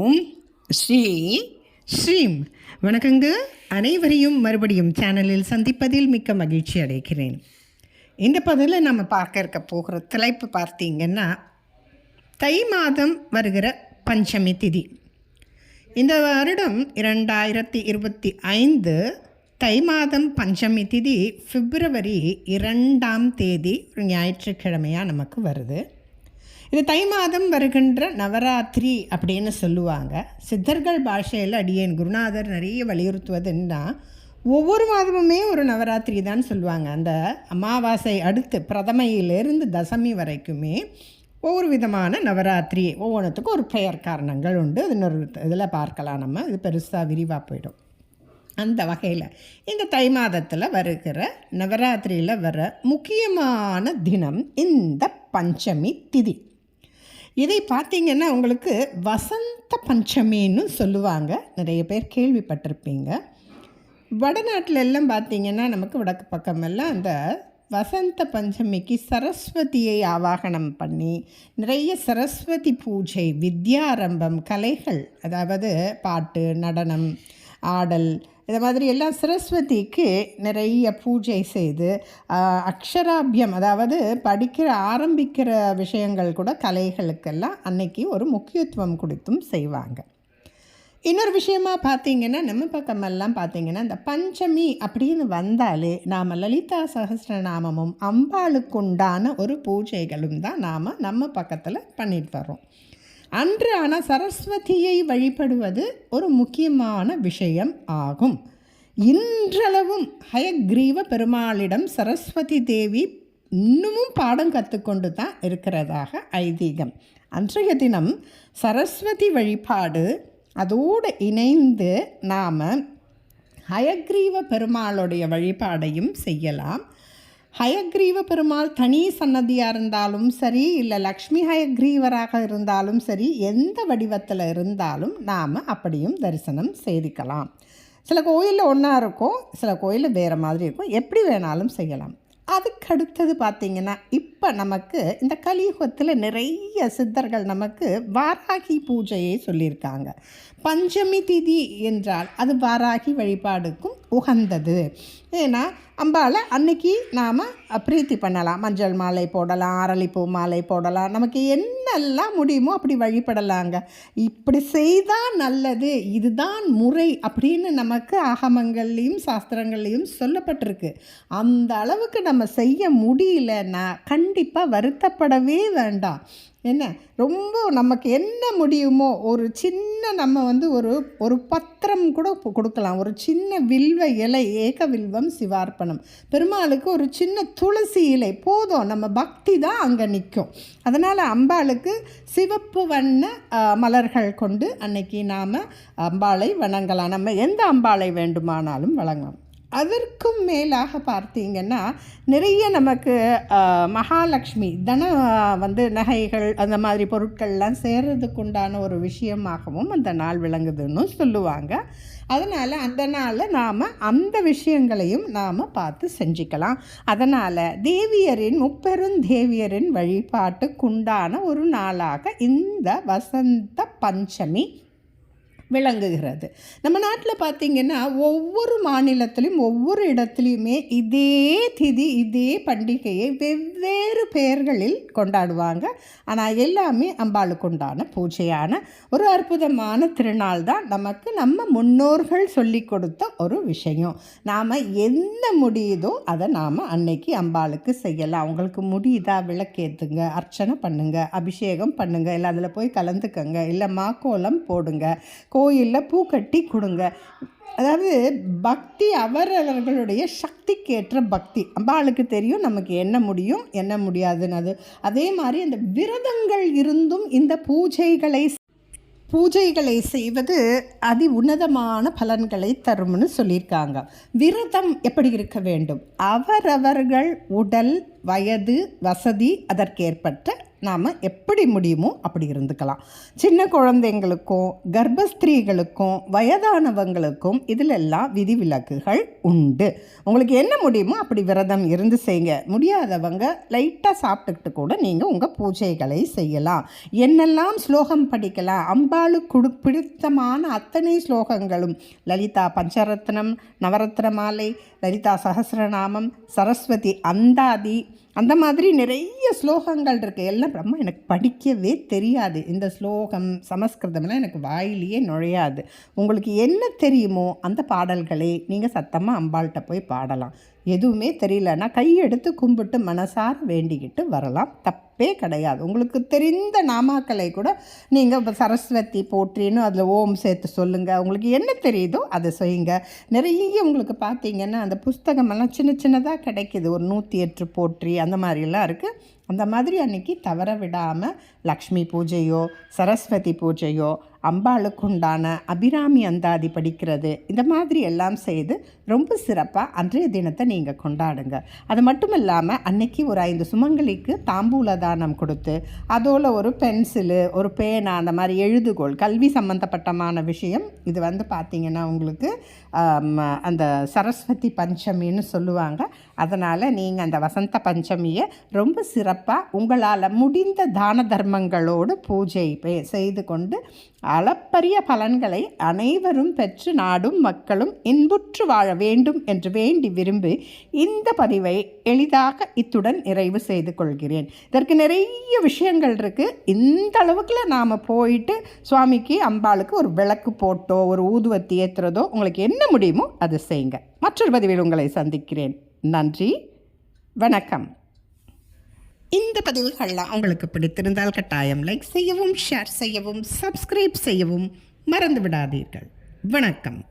ஓம் ஸ்ரீ ஸ்ரீம். வணக்கங்க. அனைவரையும் மறுபடியும் சேனலில் சந்திப்பதில் மிக்க மகிழ்ச்சி அடைகிறேன். இந்த பதில் நம்ம பார்க்க இருக்க போகிற தலைப்பு பார்த்தீங்கன்னா தை மாதம் வருகிற பஞ்சமி திதி. இந்த வருடம் இரண்டாயிரத்தி இருபத்தி ஐந்து தை மாதம் பஞ்சமி திதி பிப்ரவரி இரண்டாம் தேதி ஒரு ஞாயிற்றுக்கிழமையாக நமக்கு வருது. இது தை மாதம் வருகின்ற நவராத்திரி அப்படின்னு சொல்லுவாங்க. சித்தர்கள் பாஷையில் அடியேன் குருநாதர் நிறைய வலியுறுத்துவதுன்னா ஒவ்வொரு மாதமுமே ஒரு நவராத்திரி தான் சொல்லுவாங்க. அந்த அமாவாசை அடுத்து பிரதமையிலிருந்து தசமி வரைக்குமே ஒவ்வொரு விதமான நவராத்திரி ஒவ்வொன்றுத்துக்கும் ஒரு பெயர் காரணங்கள் உண்டு. இன்னொரு இதில் பார்க்கலாம் நம்ம. இது பெருசாக விரிவாக போயிடும். அந்த வகையில் இந்த தை மாதத்தில் வருகிற நவராத்திரியில் வர முக்கியமான தினம் இந்த பஞ்சமி திதி. இதை பார்த்தீங்கன்னா உங்களுக்கு வசந்த பஞ்சமின்னு சொல்லுவாங்க. நிறைய பேர் கேள்விப்பட்டிருப்பீங்க. வடநாட்டில் எல்லாம் பார்த்தீங்கன்னா நமக்கு வடக்கு பக்கமெல்லாம் அந்த வசந்த பஞ்சமிக்கு சரஸ்வதியை ஆவாகனம் பண்ணி நிறைய சரஸ்வதி பூஜை வித்யாரம்பம் கலைகள் அதாவது பாட்டு நடனம் ஆடல் இதை மாதிரி எல்லாம் சரஸ்வதிக்கு நிறைய பூஜை செய்து அக்ஷராபியம் அதாவது படிக்கிற ஆரம்பிக்கிற விஷயங்கள் கூட கலைகளுக்கெல்லாம் அன்னைக்கு ஒரு முக்கியத்துவம் கொடுத்தும் செய்வாங்க. இன்னொரு விஷயமா பார்த்தீங்கன்னா நம்ம பக்கமெல்லாம் பார்த்தீங்கன்னா இந்த பஞ்சமி அப்படின்னு வந்தாலே நாம் லலிதா சகசிரநாமமும் அம்பாளுக்குண்டான ஒரு பூஜைகளும் தான் நாம் நம்ம பக்கத்தில் பண்ணிட்டு வரோம் அன்று ஆனால் சரஸ்வதியை வழிபடுவது ஒரு முக்கியமான விஷயம் ஆகும். இன்றளவும் ஹயக்ரீவ பெருமாளிடம் சரஸ்வதி தேவி இன்னமும் பாடம் கற்றுக்கொண்டு தான் இருக்கிறதாக ஐதீகம். அன்றைய தினம் சரஸ்வதி வழிபாடு அதோடு இணைந்து நாம் ஹயக்ரீவ பெருமாளுடைய வழிபாடையும் செய்யலாம். ஹயக்ரீவ பெருமாள் தனி சன்னதியாக இருந்தாலும் சரி இல்லை லக்ஷ்மி ஹயக்ரீவராக இருந்தாலும் சரி எந்த வடிவத்தில் இருந்தாலும் நாம் அப்படியும் தரிசனம் செய்திக்கலாம். சில கோயிலில் ஒன்றா இருக்கும் சில கோயிலில் வேறு மாதிரி இருக்கும். எப்படி வேணாலும் செய்யலாம். அதுக்கு அடுத்தது பார்த்திங்கன்னா இப்போ நமக்கு இந்த கலியுகத்தில் நிறைய சித்தர்கள் நமக்கு வாராகி பூஜையை சொல்லியிருக்காங்க. பஞ்சமி திதி என்றால் அது வாராகி வழிபாடுக்கும் உகந்தது ஏன்னா அம்பாளை அன்னைக்கு நாம் பிரீத்தி பண்ணலாம். மஞ்சள் மாலை போடலாம் அரளிப்பூ மாலை போடலாம். நமக்கு என்னெல்லாம் முடியுமோ அப்படி வழிபடலாங்க. இப்படி செய்தால் நல்லது இதுதான் முறை அப்படின்னு நமக்கு ஆகமங்கள்லேயும் சாஸ்திரங்கள்லேயும் சொல்லப்பட்டிருக்கு. அந்த அளவுக்கு நம்ம செய்ய முடியலன்னா கண்டிப்பாக வருத்தப்படவே வேண்டாம். என்ன? ரொம்ப நமக்கு என்ன முடியுமோ ஒரு சின்ன நம்ம வந்து ஒரு ஒரு பத்திரம் கூட கொடுக்கலாம். ஒரு சின்ன வில்வ இலை ஏக வில்வம் சிவார்ப்பணம். பெருமாளுக்கு ஒரு சின்ன துளசி இலை போதும். நம்ம பக்தி தான் அங்கே நிற்கும் அதனால் அம்பாளுக்கு சிவப்பு வண்ண மலர்கள் கொண்டு அன்னைக்கு நாம் அம்பாளை வணங்கலாம். நம்ம எந்த அம்பாளை வேண்டுமானாலும் வழங்கலாம். அதற்கும் மேலாக பார்த்தீங்கன்னா நிறைய நமக்கு மகாலட்சுமி தன வந்து நகைகள் அந்த மாதிரி பொருட்கள்லாம் சேர்றதுக்குண்டான ஒரு விஷயமாகவும் அந்த நாள் விளங்குதுன்னு சொல்லுவாங்க. அதனால் அந்த நாளில் நாம் அந்த விஷயங்களையும் நாம் பார்த்து செஞ்சுக்கலாம். அதனால் தேவியரின் முப்பெருந்தேவியரின் வழிபாட்டுக்குண்டான ஒரு நாளாக இந்த வசந்த பஞ்சமி. விளங்குகிறது. நம்ம நாட்டில் பார்த்திங்கன்னா ஒவ்வொரு மாநிலத்திலையும் ஒவ்வொரு இடத்துலையுமே இதே திதி இதே பண்டிகையை வெவ்வேறு பெயர்களில் கொண்டாடுவாங்க. ஆனால் எல்லாமே அம்பாளுக்கு உண்டான பூஜையான ஒரு அற்புதமான திருநாள் தான் நமக்கு நம்ம முன்னோர்கள் சொல்லி கொடுத்த ஒரு விஷயம். நாம் என்ன முடியுதோ அதை நாம் அன்னைக்கு அம்பாளுக்கு செய்யலாம். அவங்களுக்கு முடியுதா விளக்கேற்றுங்க அர்ச்சனை பண்ணுங்கள் அபிஷேகம் பண்ணுங்கள் இல்லை அதில் போய் கலந்துக்கங்க இல்லை மாக்கோலம் போடுங்க கோயிலில் பூ கட்டி கொடுங்க. அதாவது பக்தி அவரவர்களுடைய சக்திக்கேற்ற பக்தி. அம்பாளுக்கு தெரியும் நமக்கு என்ன முடியும் என்ன முடியாதுன்னு அது அதே மாதிரி அந்த விரதங்கள் இருந்தும் இந்த பூஜைகளை பூஜைகளை செய்வது அதி உன்னதமான பலன்களை தரும்னு சொல்லியிருக்காங்க. விரதம் எப்படி இருக்க வேண்டும்? அவரவர்கள் உடல் வயது வசதி அதற்கேற்பட்ட நாம் எப்படி முடியுமோ அப்படி இருந்துக்கலாம். சின்ன குழந்தைங்களுக்கும் கர்ப்பஸ்திரீகளுக்கும் வயதானவங்களுக்கும் இதிலெல்லாம் விதிவிலக்குகள் உண்டு. உங்களுக்கு என்ன முடியுமோ அப்படி விரதம் இருந்து செய்யுங்க முடியாதவங்க லைட்டாக சாப்பிட்டுக்கிட்டு கூட நீங்கள் உங்கள் பூஜைகளை செய்யலாம். என்னெல்லாம் ஸ்லோகம் படிக்கலாம்? அம்பாளுக்கு குடு பிடித்தமான அத்தனை ஸ்லோகங்களும். லலிதா பஞ்சரத்னம் நவரத்ன மாலை லலிதா சஹஸ்ரநாமம் சரஸ்வதி அந்தாதி அந்த மாதிரி நிறைய ஸ்லோகங்கள் இருக்குது எல்லாம் அம்மா எனக்கு படிக்கவே தெரியாது. இந்த ஸ்லோகம் சமஸ்கிருதம்லாம் எனக்கு வாயிலேயே நுழையாது. உங்களுக்கு என்ன தெரியுமோ அந்த பாடல்களை நீங்கள் சத்தமாக அம்பாள்கிட்ட போய் பாடலாம். எதுவுமே தெரியலன்னா கையெடுத்து கும்பிட்டு மனசார வேண்டிக்கிட்டு வரலாம். தப்பே கிடையாது. உங்களுக்கு தெரிந்த நாமாக்களை கூட நீங்கள் இப்போ சரஸ்வதி போற்றின்னு அதில் ஓம் சேர்த்து சொல்லுங்கள் உங்களுக்கு என்ன தெரியுதோ அதை செய்யுங்க. நிறைய உங்களுக்கு பார்த்தீங்கன்னா அந்த புஸ்தகமெல்லாம் சின்ன சின்னதாக கிடைக்கிது. ஒரு நூற்றி எட்டு போற்றி அந்த மாதிரிலாம் இருக்குது அந்த மாதிரி அன்னைக்கு தவற விடாமல் லக்ஷ்மி பூஜையோ சரஸ்வதி பூஜையோ அம்பாளுக்கு உண்டான அபிராமி அந்தாதி படிக்கிறது. இந்த மாதிரி எல்லாம் செய்து ரொம்ப சிறப்பாக அன்றைய தினத்தை நீங்கள் கொண்டாடுங்க. அது மட்டும் இல்லாமல் அன்னைக்கு ஒரு ஐந்து சுமங்கலிக்கு தாம்பூல தானம் கொடுத்து அதோட ஒரு பென்சிலு ஒரு பேனா அந்த மாதிரி எழுதுகோள் கல்வி சம்மந்தப்பட்டமான விஷயம். இது வந்து பார்த்திங்கன்னா உங்களுக்கு அந்த சரஸ்வதி பஞ்சமின்னு சொல்லுவாங்க. அதனால் நீங்கள் அந்த வசந்த பஞ்சமியை ரொம்ப சிறப்பாக உங்களால் முடிந்த தான தர்மங்களோடு பூஜை பே- செய்து கொண்டு அளப்பரிய பலன்களை அனைவரும் பெற்று நாடும் மக்களும் இன்புற்று வாழ வேண்டும் என்று வேண்டி விரும்பி இந்த பதிவை எளிதாக இத்துடன் நிறைவு செய்து கொள்கிறேன். இதற்கு நிறைய விஷயங்கள் இருக்குது இந்த அளவுக்குள்ள நாம் போயிட்டு சுவாமிக்கு அம்பாளுக்கு ஒரு விளக்கு போட்டோ ஒரு ஊதுவத்தி ஏற்றுறதோ உங்களுக்கு என்ன முடியுமோ அதை செய்யுங்க மற்றொரு பதிவில் உங்களை சந்திக்கிறேன். நன்றி. வணக்கம். இந்த பதிவுகள்லாம் உங்களுக்கு பிடித்திருந்தால் கட்டாயம் லைக் செய்யவும் ஷேர் செய்யவும் சப்ஸ்கிரைப் செய்யவும் மறந்து விடாதீர்கள் வணக்கம்.